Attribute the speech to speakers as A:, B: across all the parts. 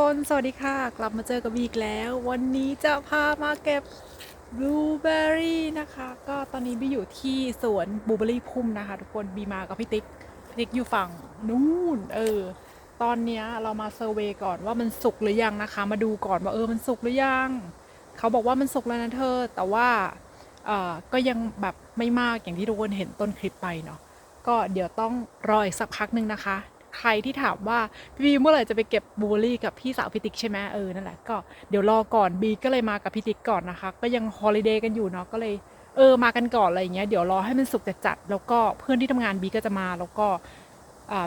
A: คนสวัสดีค่ะ กลับมาเจอกับบีอีกแล้ว วันนี้จะพามาเก็บบลูเบอร์รี่นะคะ ก็ตอนนี้บีอยู่ที่สวนบลูเบอร์รี่พุ่มนะคะ ทุกคนบีมากับพี่ติ๊กพี่ติ๊กอยู่ฝั่งนู่น เออ ตอนเนี้ยเรามาเซอร์เวยก่อนว่ามันสุกหรือยังนะคะ มาดูก่อนว่าเออมันสุกหรือยังเขาบอกว่ามันสุกแล้วนะเธอ แต่ว่าเอ่อก็ยังแบบไม่มากอย่างที่ทุกคนเห็นต้นคลิปไปเนาะก็เดี๋ยวต้องรออีกสักพักหนึ่งนะคะ ใครที่ถามว่าพี่บีเมื่อไหร่จะไปเก็บบูรี่กับพี่สาวพี่ติ๊กใช่ไหมเออนั่นแหละก็เดี๋ยวรอก่อนบีก็เลยมากับพี่ติ๊กก่อนนะคะ ก็ยังฮอลิเดย์กันอยู่เนาะก็เลยเออมากันก่อนอะไรอย่างเงี้ยเดี๋ยวรอให้มันสุกจัดๆแล้วก็เพื่อนที่ทำงานบีก็จะมาแล้วก็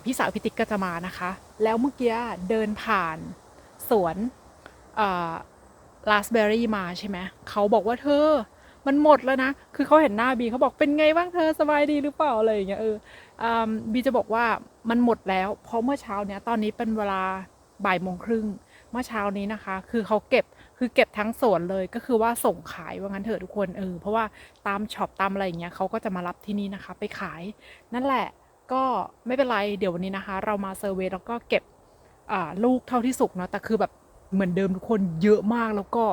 A: พี่สาวพี่ติ๊กก็จะมานะคะ แล้วเมื่อกี้เดินผ่านสวนอ่าลาสเบอร์รี่มาใช่ไหมเขาบอกว่าเธอ มันหมดแล้วนะ คือเขาเห็นหน้าบีเขาบอกเป็นไงบ้างเธอสบายดีหรือเปล่าอะไรอย่างเงี้ยเอออบีจะบอกว่า มันหมดแล้ว เพราะเมื่อเช้าเนี้ยตอนนี้เป็นเวลาบ่ายโมงครึ่งเมื่อเช้านี้นะคะ คือเขาเก็บคือเก็บทั้งสวนเลยก็คือว่าส่งขายว่างั้นเถอะทุกคนเออเพราะว่าตามช็อปตามอะไรอย่างเงี้ยเขาก็จะมารับที่นี่นะคะ ไปขาย นั่นแหละก็ไม่เป็นไรเดี๋ยววันนี้นะคะ เรามาเซอร์เวย์แล้วก็เก็บลูกเท่าที่สุกเนาะแต่คือแบบเหมือนเดิมทุกคนเยอะมากแล้วก็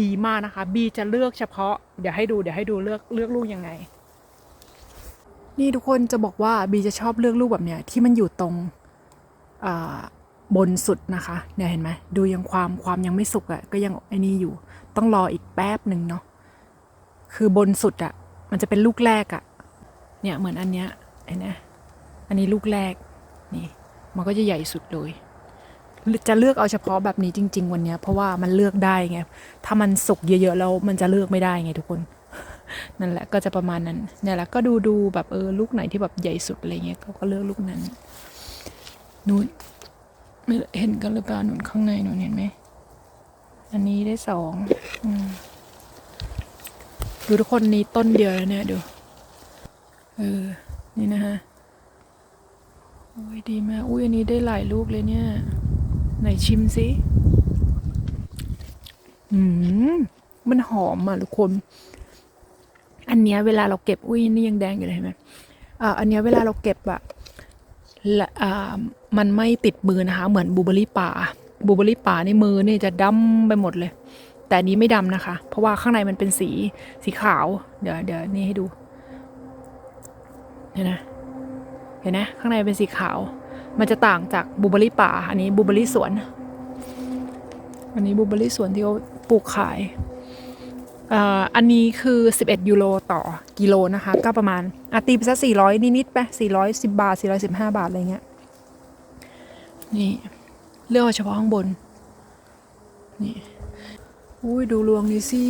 A: ดีมากนะคะบีจะเลือกเฉพาะเดี๋ยวให้ดูเดี๋ยวให้ดูเลือกเลือกลูกยังไง นี่ทุกคนจะบอกว่าบีจะชอบเลือกลูกแบบเนี้ยที่มันอยู่ตรงบนสุดนะคะ เนี่ยเห็นไหมดูยังความความยังไม่สุกอะ่ะก็ยังไอ้นี่อยู่ ต้องรออีกแป๊บหนึ่งเนาะคือบนสุดอะ่ะ มันจะเป็นลูกแรกอะ่ะ เนี่ยเหมือนอันเนี้ยเห็นไหมอันนี้ลูกแรกนี่ มันก็จะใหญ่สุดเลยจะเลือกเอาเฉพาะแบบนี้จริง ๆ วันเนี้ยเพราะว่ามันเลือกได้ไง ถ้ามันสุกเยอะๆแล้วมันจะเลือกไม่ได้ไงทุกคน นั่นแหละก็จะประมาณนั้นเนี่ยแหละก็ดูดูแบบเออลูกไหนที่แบบใหญ่สุดอะไรเงี้ยเขาก็เลือกลูกนั้นนู่นไม่เห็นกันหรือเปล่าหนุนข้างในหนุนเห็นไหมอันนี้ได้สองอดูทุกคนนี้ต้นเดียวแล้วเนี่ยดูเออนี่นะฮะโอ้ยดีมากอุ้ยอันนี้ได้หลายลูกเลยเนี่ย ไหนชิมสิอืมมันหอมอะทุกคน อันเนี้ยเวลาเราเก็บอุ้ยนี่ยังแดงอยู่เลยเห็นไหมอ่าอันเนี้ยเวลาเราเก็บอะละอ่ามันไม่ติดมือนะคะ เหมือนบลูเบอรี่ป่าบลูเบอรี่ป่านี่มือนี่จะดำไปหมดเลย แต่นี้ไม่ดำนะคะ เพราะว่าข้างในมันเป็นสีสีขาว เดี๋ยวเดี๋ยวนี่ให้ดูเห็นไหมเห็นไหมข้างในเป็นสีขาว มันจะต่างจากบลูเบอรี่ป่า อันนี้บลูเบอรี่สวน อันนี้บลูเบอรี่สวนที่เขาปลูกขาย อันนี้คือ 11 ยูโรต่อกิโลนะคะ ก็ประมาณอะตีไปสัก400 นิดๆไป410 บาท 415 บาท อะไรเงี้ย นี่ เลือกเอาเฉพาะข้างบน นี่อุ้ยดูรวงนี้สิ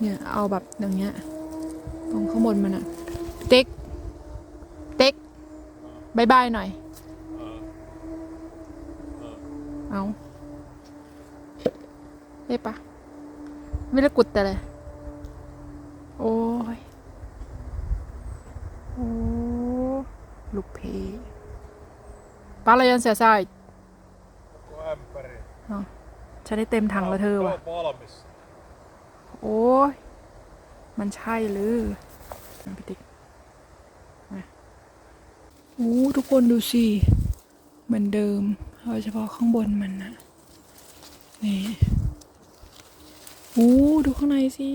A: เนี่ย เอาแบบอย่างเงี้ย ตรงข้างบนมันอะเต็ก เต็กบายบายหน่อย เอาได้ปะ ไม่ได้กุดแต่เลย โอ้ย โอ้ ลูกเพป้าเรายังเสียใจ
B: Ämpäri.
A: ฉันได้เต็มถังแล้วเธอว่ะ
B: Tää on valmis.
A: โอ้ย มันใช่หรือพี่ติ๊กมาโอ้ทุกคนดูสิ เหมือนเดิมเอาเฉพาะข้างบนมันนะนี่โอ้ดูข้างในสิ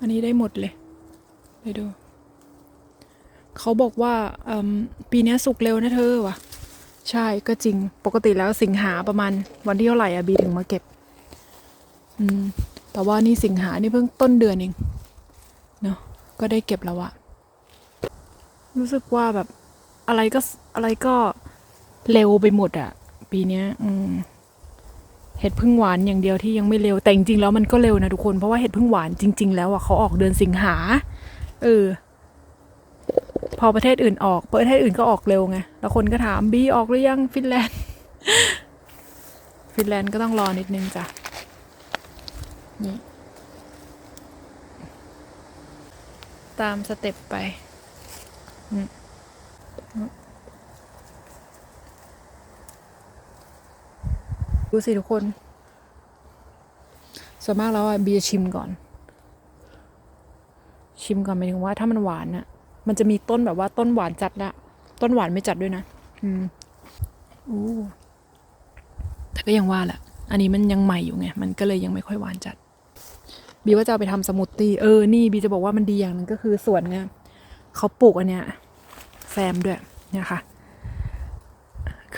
A: อันนี้ได้หมดเลย ไปดู เขาบอกว่าอืมปีนี้สุกเร็วนะเธอว่ะใช่ก็จริงปกติแล้วสิงหาประมาณวันที่เท่าไหร่อะบีถึงมาเก็บ อืม แต่ว่านี่สิงหานี่เพิ่งต้นเดือนเองเนาะก็ได้เก็บแล้วอะรู้สึกว่าแบบอะไรก็อะไรก็เร็วไปหมดอะปีนี้อืม เห็ดพึ่งหวานอย่างเดียวที่ยังไม่เร็วแต่จริงๆแล้วมันก็เร็วนะทุกคนเพราะว่าเห็ดพึ่งหวานจริง ๆ แล้วอะเขาออกเดือนสิงหาเออพอประเทศอื่นออกประเทศอื่นก็ออกเร็วไงแล้วคนก็ถามบีออกหรือยังฟินแลนด์ ฟินแลนด์ก็ต้องรอนิดนึงจ้ะนี่ตามสเต็ปไป อืม ดูสิทุกคนส่วนมากแล้วอะบีจะชิมก่อน ชิมก่อนหมายถึงว่า ถ้ามันหวานอะมันจะมีต้นแบบว่าต้นหวานจัดนะต้นหวานไม่จัดด้วยนะ อืมอู้แต่ก็ยังว่าแหละ อันนี้มันยังใหม่อยู่ไง มันก็เลยยังไม่ค่อยหวานจัด บีว่าจะเอาไปทำสมูทตี้ เออ นี่บีจะบอกว่ามันดีอย่างหนึงก็คือสวนเนี่ย เขาปลูกอันเนี้ยแซมด้วยเนี่ยค่ะ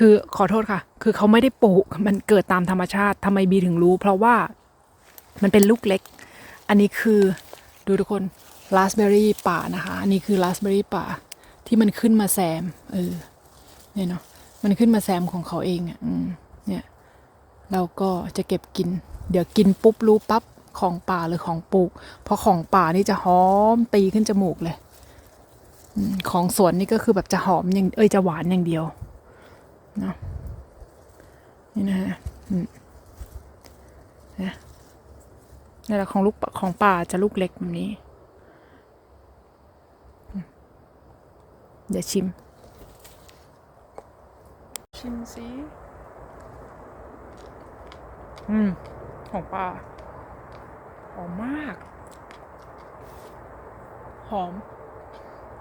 A: คือขอโทษค่ะ คือเขาไม่ได้ปลูก มันเกิดตามธรรมชาติทำไมบีถึงรู้ เพราะว่ามันเป็นลูกเล็ก อันนี้คือดูทุกคนราสเบอรี่ป่านะคะ อันนี้คือราสเบอรี่ป่าที่มันขึ้นมาแซม เออ เนี่ยเนาะ มันขึ้นมาแซมของเขาเองอะ่ะเนี่ย เราก็จะเก็บกิน เดี๋ยวกินปุ๊บรู้ปั๊บของป่าหรือของปลูก เพราะของป่านี่จะหอมตีขึ้นจมูกเลย ของสวนนี่ก็คือแบบจะหอมอย่าง เอ้ยจะหวานอย่างเดียว นาะนี่นะฮะอืมนะนี่แหละของลูกของป่าจะลูกเล็กแบบนี้อืมเดี๋ยวชิม ชิมสิอืม ของป่าหอมมาก หอม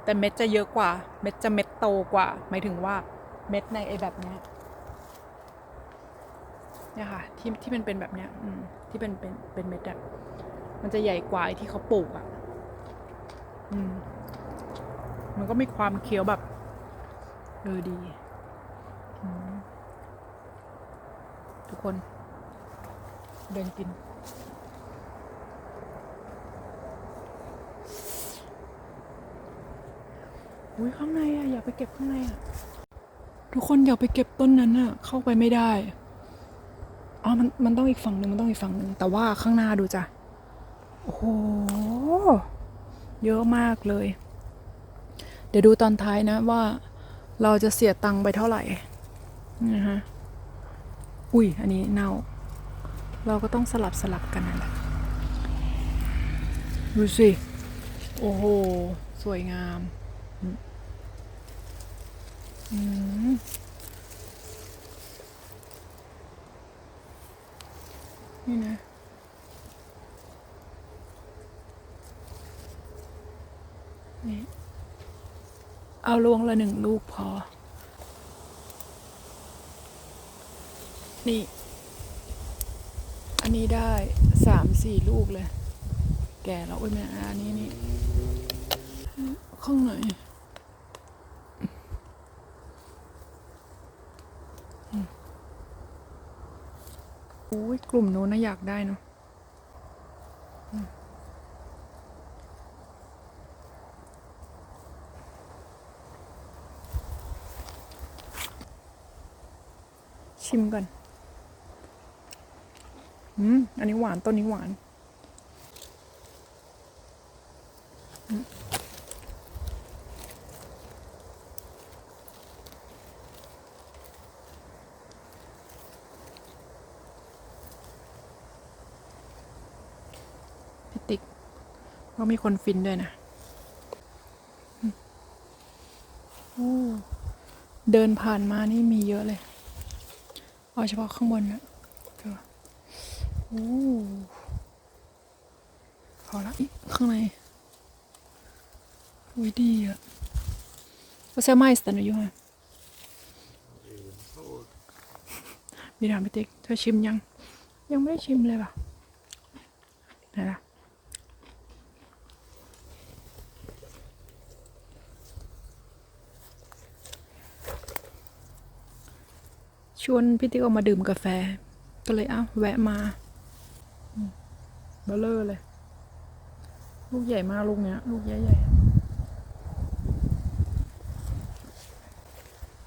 A: แต่เม็ดจะเยอะกว่า เม็ดจะเม็ดโตกว่า หมายถึงว่า เม็ดในไอ้แบบเนี้ยเนี่ยค่ะ ที่ที่มันเป็นแบบเนี้ย อืม ที่เป็นเป็นเป็นเม็ดอะมันจะใหญ่กว่าไอ้ที่เขาปลูกอะอืม มันก็มีความเคี้ยวแบบเออดีอทุกคน เดินกิน อุ้ยข้างในอะอยากไปเก็บข้างในอะ ทุกคนอย่าไปเก็บต้นนั้นอะเข้าไปไม่ได้อ๋อมันมันต้องอีกฝั่งหนึ่งมันต้องอีกฝั่งหนึ่งแต่ว่าข้างหน้าดูจ้ะโอ้โหเยอะมากเลย เดี๋ยวดูตอนท้ายนะว่าเราจะเสียตังค์ไปเท่าไหร่นะฮะอุ้ยอันนี้เน่า เราก็ต้องสลับสลับกันนั่นแหละดูสิ โอ้โห สวยงาม นี่นะ นี่ เอาลวงละหนึ่งลูกพอ นี่ อันนี้ได้สามสี่ลูกเลย แก่แล้วโอ้ยแม่อันนี้นี่ข้างไหนอื อ้ยกลุ่มโน้นนะอยากได้เนาะชิมก่อน อืม อันนี้หวาน ต้นนี้หวานพี่ติ๊ก ว่ามีคนฟินด้วยนะอืมโอ้เดินผ่านมานี่มีเยอะเลยเอาเฉพาะข้างบนนะเดี๋ยวโอ้พอละอีกข้างในอุ้ยดีอะ Vad säger majsten nu Johan? มีถามพี่ติ๊กเธอชิมยัง ยังไม่ได้ชิมเลยป่ะไหนล่ะ ช วนพี่ติ๊กออกมาดื่มกาแฟ ก็เลยเอ้าแวะมาเบลเลอร์เลย ลูกใหญ่มากลูกเนี้ย ลูกใหญ่ๆ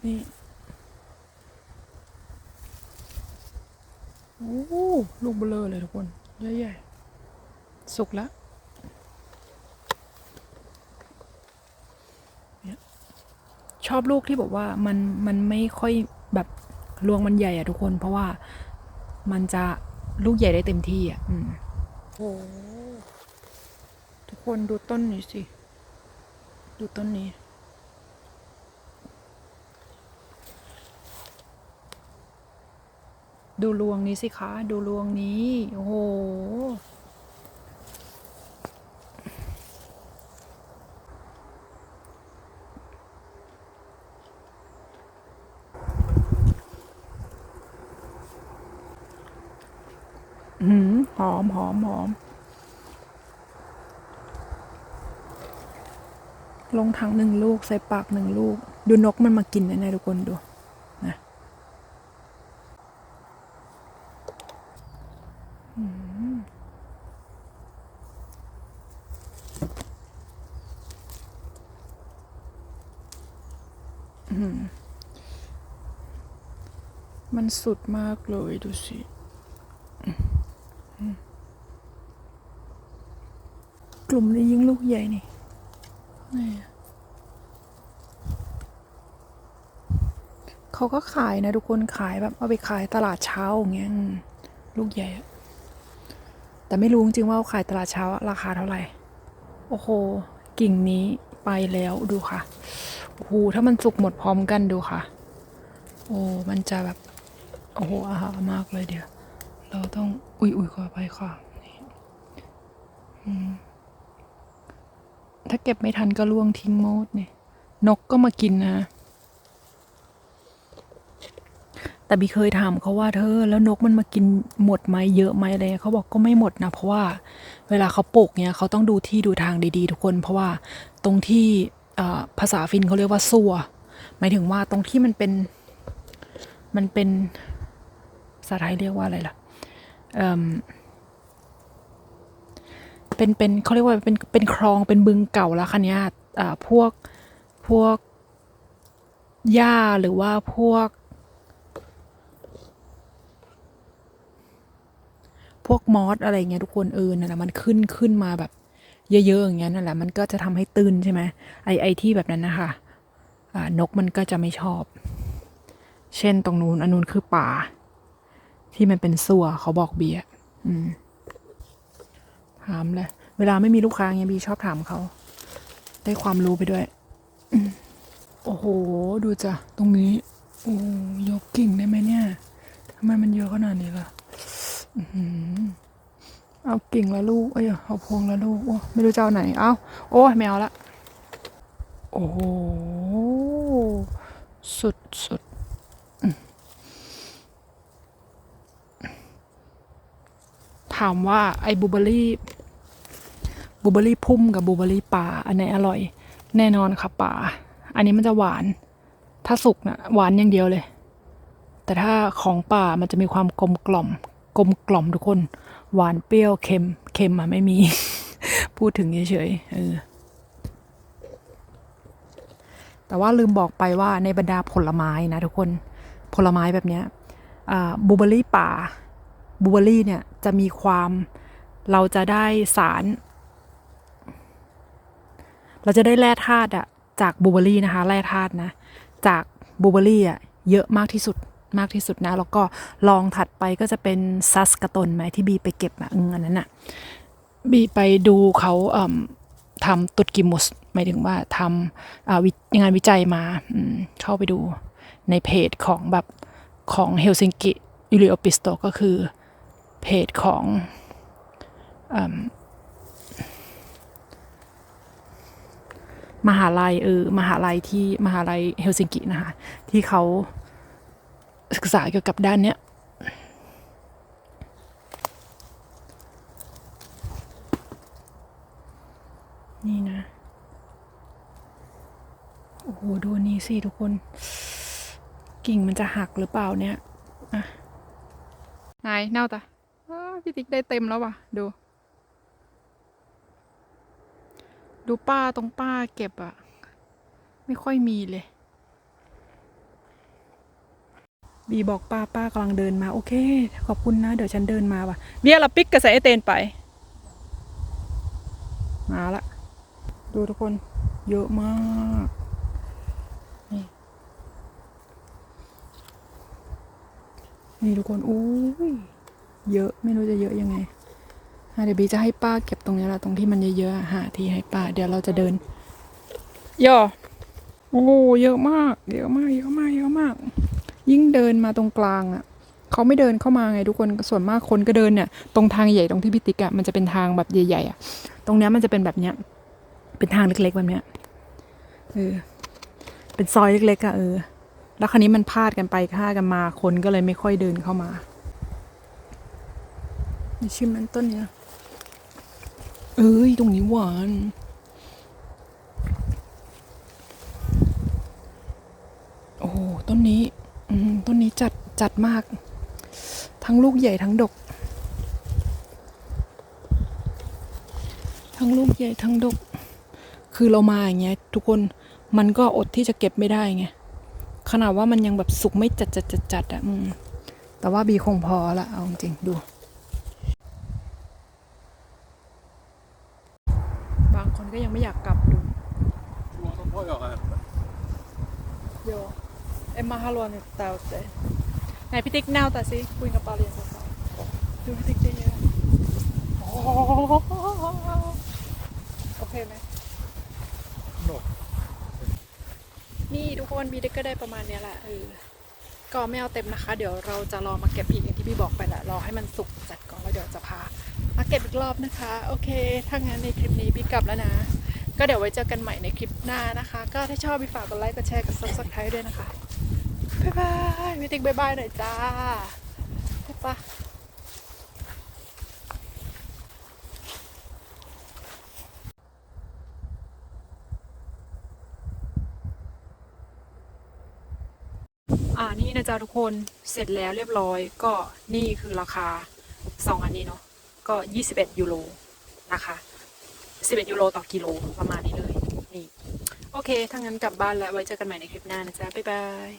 A: นี่โอ้ลูกเบลเลอร์เลยทุกคนใหญ่ๆสุกแล้วชอบลูกที่บอกว่ามันมันไม่ค่อยแบบ รวงมันใหญ่อะทุกคน เพราะว่ามันจะลูกใหญ่ได้เต็มที่อะอืมโอ้ทุกคนดูต้นนี้สิ ดูต้นนี้ ดูรวงนี้สิคะ ดูรวงนี้ โอ้โห มหอมหอมหอมลงถังหนึ่งลูกใส่ปากหนึ่งลูก ดูนกมันมากินนะเนี่ยทุกคนดูนะมันสุดมากเลยดูสิ กลุ่มนี้ยิ่งลูกใหญ่นี่นี่เขาก็ขายนะทุกคนขายแบบเอาไปขายตลาดเช้าอย่างเงี้ยอืมลูกใหญ่อะแต่ไม่รู้จริงๆว่าเอาขายตลาดเช้าอะราคาเท่าไหร่ โอ้โห กิ่งนี้ไปแล้วดูค่ะ โอ้โห ถ้ามันสุกหมดพร้อมกันดูค่ะ โอ้ มันจะแบบ โอ้โหอาหารมากเลยเดี๋ยว เราต้อง อุ้ยอุ้ยขอไปค่ะนี่อืม ถ้าเก็บไม่ทันก็ล่วงทิ้งโมดเนี่ย นกก็มากินนะ แต่บีเคยถามเขาว่าเธอ แล้วนกมันมากินหมดไหมเยอะไหมอะไรเขาบอกก็ไม่หมดนะ เพราะว่า เวลาเขาปลูกเนี่ยเขาต้องดูที่ดูทางดีๆ ทุกคน เพราะว่าตรงที่ภาษาฟินเขาเรียกว่าซัวหมายถึงว่าตรงที่มันเป็น มันเป็นภาษาไทยเรียกว่าอะไรล่ะ เป็นเป็นเขาเรียกว่าเป็นเป็นคลองเป็นบึงเก่าแล้วคันนี้อ่าพวกพวกหญ้าหรือว่าพวก พวกมอสอะไรเงี้ยทุกคนเออนั่นแหละมันขึ้นขึ้นมาแบบ เยอะๆอย่างเงี้ยนั่นแหละมันก็จะทำให้ตื้นใช่ไหมไอไอที่แบบนั้นนะคะอ่านกมันก็จะไม่ชอบ เช่นตรงนู้นอันนู้นคือป่า ที่มันเป็นสัวเขาบอกเบียร์อืม ถามเลยเวลาไม่มีลูกค้าเงี้ยบีชอบถามเขา ได้ความรู้ไปด้วย โอ้โห ดูจ้ะ ตรงนี้ โอ้ยกกิ่งได้ไหมเนี่ยทำไมมันเยอะขนาดนี้ล่ะเอากิ่งละลูก เอ้ย เอาพวงละลูก โอ้ไม่รู้จะเอาไหน เอาโอ้ยไม่เอาละ โอ้สุดสุดอืม ถามว่าไอ้บูเบอรี่บูเบอรี่พุ่มกับบูเบอรี่ป่าอันไหนอร่อย แน่นอนค่ะป่า อันนี้มันจะหวาน ถ้าสุกนะหวานอย่างเดียวเลย แต่ถ้าของป่ามันจะมีความกลมกล่อม กลมกล่อมทุกคน หวานเปรี้ยวเค็มเค็มอะไม่มี พูดถึงเฉยๆเออแต่ว่าลืมบอกไปว่าในบรรดาผลไม้นะทุกคนผลไม้แบบเนี้ยบูเบอรี่ป่า บลูเบอรี่เนี่ยจะมีความเราจะได้สาร เราจะได้แร่ธาตุอะจากบลูเบอรี่นะคะ แร่ธาตุนะ จากบลูเบอรี่อะเยอะมากที่สุดมากที่สุดนะ แล้วก็ลองถัดไปก็จะเป็นซัสกาตนไหมที่บีไปเก็บอะอืมอันนั้นอะบีไปดูเขาเอิ่มทำตุดกิมุสหมายถึงว่าทำางานวิจัยมาเข้าไปดูในเพจของแบบของเฮลซิงกิยูริโอปิสโตก็คือ เพจของอมหาลัยเออมหาลัยที่มหาลัยเฮลซิงกินะคะที่เขาศึกษาเกี่ยวกับด้านเนี้ยนี่นะ โอ้โห ดูนี้สิทุกคน กิ่งมันจะหักหรือเปล่าเนี่ย อะ นายเน่าตา พี่ติ๊กได้เต็มแล้วว่ะ ดู ดูป้าตรงป้าเก็บอะไม่ค่อยมีเลย บีบอกป้าป้ากำลังเดินมา โอเค ขอบคุณนะ เดี๋ยวฉันเดินมาว่ะ เบียร์ละปิกกระใส่ไอเตนไป มาละ ดูทุกคน เยอะมากนี่นี่ทุกคน อุ้ย เยอะไม่รู้จะเยอะยังไงเดี๋ยวบีจะให้ป้าเก็บตรงนี้แหละตรงที่มันเยอะๆอะหาที่ให้ป้า เดี๋ยวเราจะเดินย่อโอ้เยอะมากเยอะมากเยอะมากเยอะมาก ยิ่งเดินมาตรงกลางอะเขาไม่เดินเข้ามาไงทุกคนส่วนมากคนก็เดินเนี่ยตรงทางใหญ่ตรงที่พี่ติ๊กอะมันจะเป็นทางแบบใหญ่ๆอะ ตรงเนี้ยมันจะเป็นแบบเนี้ย เป็นทางเล็กๆแบบเนี้ยเออเป็นซอยเล็กๆอะเออแล้วคราวนี้มันพาดกันไปพาดกันมาคนก็เลยไม่ค่อยเดินเข้ามา ชิมมันต้นนี้นะเอ้ย ตรงนี้หวานโอ้ต้นนี้ต้นนี้จัดจัดมาก ทั้งลูกใหญ่ทั้งดก ทั้งลูกใหญ่ทั้งดก คือเรามาอย่างเงี้ยทุกคนมันก็อดที่จะเก็บไม่ได้ไงขนาดว่ามันยังแบบสุกไม่จัดจัดจัดจัดอะแต่ว่าบีคงพอละเอาจริงดู บางคน ก็ยังไม่อยากกลับดูโยเอ็มมาฮาลวนตาเตไหนพี่ติ๊กแนวแต่สิคุยกับปาเรียนสักหน่อยดูพี่ติ๊กได้เยอะโอ้โหโอเคไหมนี่ทุกคนบีเด็กก็ได้ประมาณเนี้ยแหละเออก็ไม่เอาเต็มนะคะ เดี๋ยวเราจะรอมาเก็บอีกอย่างที่พี่บอกไปแหละรอให้มันสุกจัดก่อนแล้วเดี๋ยวจะพา มาเก็บอีกรอบนะคะ โอเค ถ้างั้นในคลิปนี้พี่กลับแล้วนะ ก็เดี๋ยวไว้เจอกันใหม่ในคลิปหน้านะคะ ก็ถ้าชอบพี่ฝากกดไลค์ กดแชร์กดซับสไครต์ด้วยนะคะ บ๊ายบายพี่ติ๊กบ๊ายบายหน่อยจ้าไปปะอ่านี่นะจ๊ะทุกคน เสร็จแล้วเรียบร้อย ก็นี่คือราคาสองอันนี้เนาะ ก็ 21 ยูโรนะคะ11ยูโรต่อกิโลประมาณนี้เลย นี่ โอเค ถ้างั้นกลับบ้านแล้วไว้เจอกันใหม่ในคลิปหน้านะจ๊ะ บ๊ายบาย